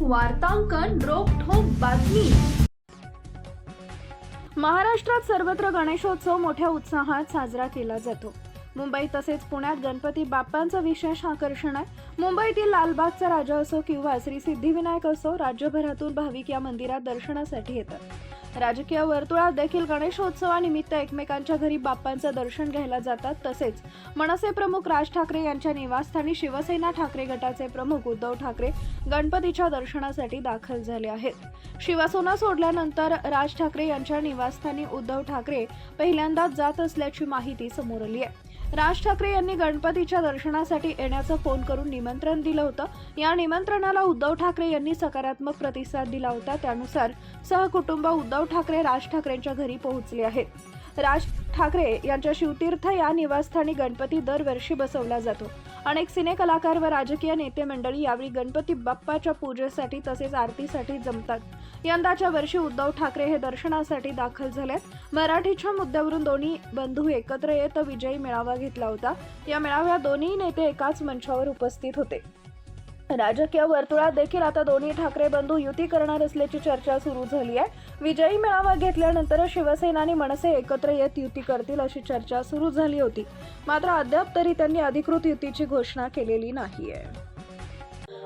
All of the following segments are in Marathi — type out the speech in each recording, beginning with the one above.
वार्तांकन रोखोक बातमी. महाराष्ट्रात सर्वत्र गणेशोत्सव मोठ्या उत्साहात साजरा केला जातो. मुंबई तसेच पुण्यात गणपती बाप्पांचं विशेष आकर्षण आहे. मुंबईतील लालबागचा राजा असो किंवा श्री सिद्धिविनायक असो राज्यभरातून भाविक या मंदिरात दर्शनासाठी येतात. राजकीय वर्तुळात देखील गणेशोत्सवानिमित्त एकमेकांच्या घरी बाप्पांचं दर्शन घ्यायला जातात तसेच मनसे प्रमुख राज ठाकरे यांच्या निवासस्थानी शिवसेना ठाकरे गटाचे प्रमुख उद्धव ठाकरे गणपतीच्या दर्शनासाठी दाखल झाले आहेत. शिवसेना सोडल्यानंतर राज ठाकरे यांच्या निवासस्थानी उद्धव ठाकरे पहिल्यांदाच जात असल्याची माहिती समोर आली आहे. राज ठाकरे यांनी गणपतीच्या दर्शनासाठी येण्याचं फोन करून निमंत्रण दिलं होतं. या निमंत्रणाला उद्धव ठाकरे यांनी सकारात्मक प्रतिसाद दिला होता. त्यानुसार सहकुटुंब उद्धव ठाकरे राज ठाकरेंच्या घरी पोहोचले आहेत. राज ठाकरे यांच्या शिवतीर्थ या निवासस्थानी गणपती दरवर्षी बसवला जातो. अनेक सिने कलाकार व राजकीय नेते मंडळी यावेळी गणपती बाप्पाच्या पूजेसाठी तसेच आरतीसाठी जमतात. यंदाच्या वर्षी उद्धव ठाकरे हे दर्शनासाठी दाखल झाले मराठीच्या मुद्द्यावरून दोन्ही बंधू एकत्र येत विजयी मेळावा घेतला होता. या मेळाव्यात दोन्ही नेते एकाच मंचावर उपस्थित होते. राजकीय वर्तुळात देखील आता दोन्ही ठाकरे बंधू युती करणार असल्याची चर्चा सुरू झाली आहे. विजयी मेळावा घेतल्यानंतर शिवसेना आणि मनसे एकत्र येत युती करतील अशी चर्चा सुरू झाली होती. मात्र अद्याप तरी त्यांनी अधिकृत युतीची घोषणा केलेली नाहीये.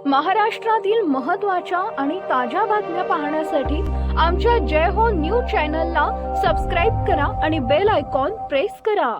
महाराष्ट्रातील महत्त्वाच्या आणि ताज्या बातम्या पाहण्यासाठी आमच्या जय हो न्यूज चॅनलला सबस्क्राईब करा आणि बेल आयकॉन प्रेस करा.